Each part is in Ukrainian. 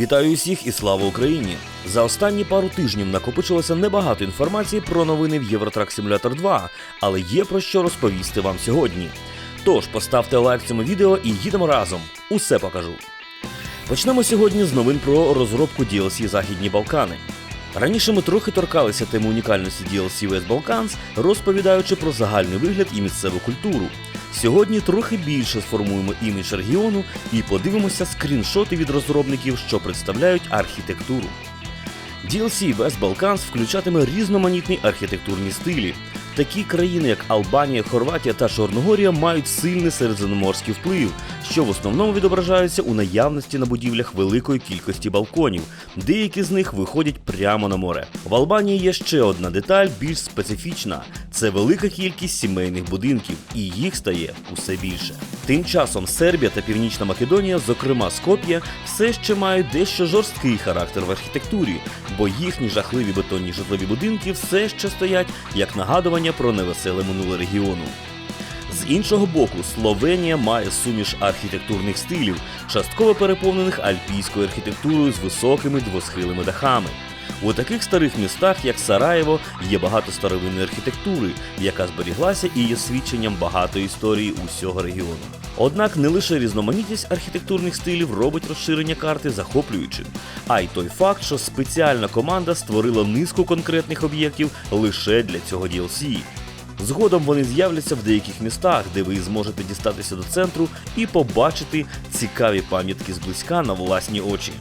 Вітаю усіх і слава Україні! За останні пару тижнів накопичилося небагато інформації про новини в Євротрак Симулятор 2, але є про що розповісти вам сьогодні. Тож поставте лайк цьому відео і їдемо разом. Усе покажу. Почнемо сьогодні з новин про розробку DLC Західні Балкани. Раніше ми трохи торкалися теми унікальності DLC West Balkans, розповідаючи про загальний вигляд і місцеву культуру. Сьогодні трохи більше сформуємо імідж регіону і подивимося скріншоти від розробників, що представляють архітектуру. DLC West Balkans включатиме різноманітні архітектурні стилі. Такі країни, як Албанія, Хорватія та Чорногорія, мають сильний середземноморський вплив, що в основному відображається у наявності на будівлях великої кількості балконів. Деякі з них виходять прямо на море. В Албанії є ще одна деталь, більш специфічна: це велика кількість сімейних будинків, і їх стає усе більше. Тим часом Сербія та Північна Македонія, зокрема Скоп'я, все ще мають дещо жорсткий характер в архітектурі, бо їхні жахливі бетонні житлові будинки все ще стоять як нагадування про невеселе минуле регіону. З іншого боку, Словенія має суміш архітектурних стилів, частково переповнених альпійською архітектурою з високими двосхилими дахами. У таких старих містах, як Сараєво, є багато старовинної архітектури, яка зберіглася і є свідченням багатої історії усього регіону. Однак не лише різноманітність архітектурних стилів робить розширення карти захоплюючим, а й той факт, що спеціальна команда створила низку конкретних об'єктів лише для цього DLC. Згодом вони з'являться в деяких містах, де ви зможете дістатися до центру і побачити цікаві пам'ятки зблизька на власні очі.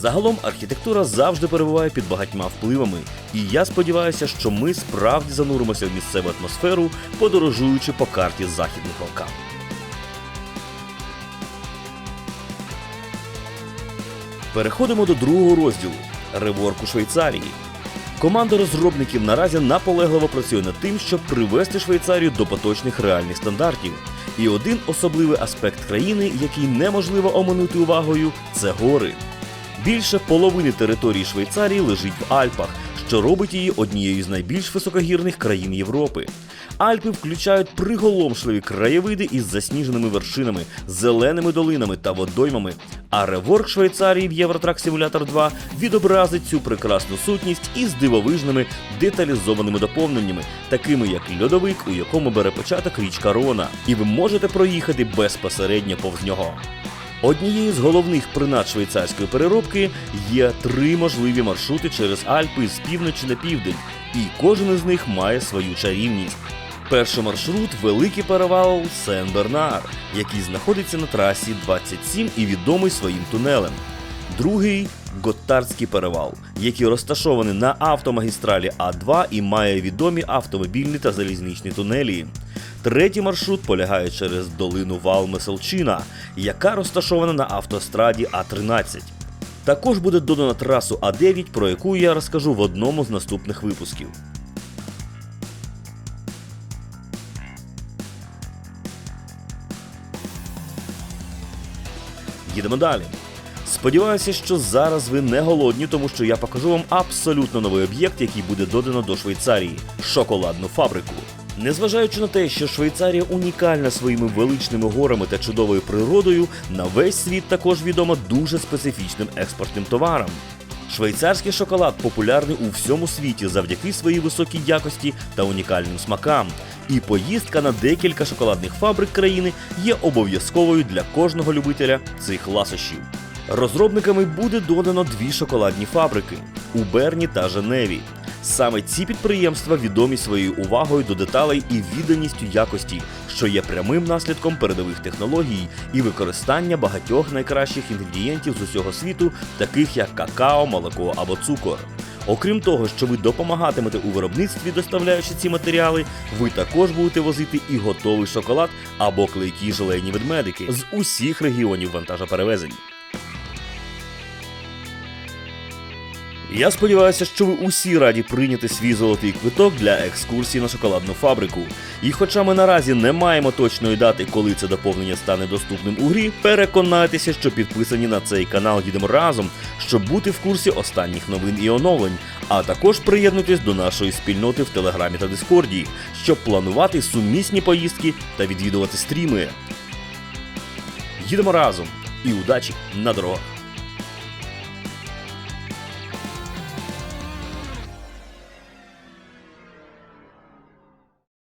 Загалом архітектура завжди перебуває під багатьма впливами, і я сподіваюся, що ми справді зануримося в місцеву атмосферу, подорожуючи по карті Західних Балкан. Переходимо до другого розділу реворк у Швейцарії. Команда розробників наразі наполегливо працює над тим, щоб привести Швейцарію до поточних реальних стандартів. І один особливий аспект країни, який неможливо оминути увагою, це гори. Більше половини території Швейцарії лежить в Альпах, що робить її однією з найбільш високогірних країн Європи. Альпи включають приголомшливі краєвиди із засніженими вершинами, зеленими долинами та водоймами. А реворк Швейцарії в Євротрак Симулятор 2 відобразить цю прекрасну сутність із дивовижними деталізованими доповненнями, такими як льодовик, у якому бере початок річка Рона, і ви можете проїхати безпосередньо повз нього. Однією з головних принад швейцарської переробки є три можливі маршрути через Альпи з півночі на південь, і кожен із них має свою чарівність. Перший маршрут великий перевал Сен-Бернар, який знаходиться на трасі 27 і відомий своїм тунелем. Другий Готтардський перевал, який розташований на автомагістралі А2 і має відомі автомобільні та залізничні тунелі. Третій маршрут полягає через долину Валмеселчина, яка розташована на автостраді А13. Також буде додана трасу А9, про яку я розкажу в одному з наступних випусків. Їдемо далі. Сподіваюся, що зараз ви не голодні, тому що я покажу вам абсолютно новий об'єкт, який буде додано до Швейцарії шоколадну фабрику. Незважаючи на те, що Швейцарія унікальна своїми величними горами та чудовою природою, на весь світ також відома дуже специфічним експортним товаром. Швейцарський шоколад популярний у всьому світі завдяки своїй високій якості та унікальним смакам. І поїздка на декілька шоколадних фабрик країни є обов'язковою для кожного любителя цих ласощів. Розробниками буде додано дві шоколадні фабрики у Берні та Женеві. Саме ці підприємства відомі своєю увагою до деталей і відданістю якості, що є прямим наслідком передових технологій і використання багатьох найкращих інгредієнтів з усього світу, таких як какао, молоко або цукор. Окрім того, що ви допомагатимете у виробництві, доставляючи ці матеріали, ви також будете возити і готовий шоколад або клейкі желейні ведмедики з усіх регіонів вантажоперевезень. Я сподіваюся, що ви усі раді прийняти свій золотий квиток для екскурсії на шоколадну фабрику. І хоча ми наразі не маємо точної дати, коли це доповнення стане доступним у грі, переконайтеся, що підписані на цей канал їдемо разом, щоб бути в курсі останніх новин і оновлень. А також приєднуйтесь до нашої спільноти в Телеграмі та Дискорді, щоб планувати сумісні поїздки та відвідувати стріми. Їдемо разом і удачі на дорогах!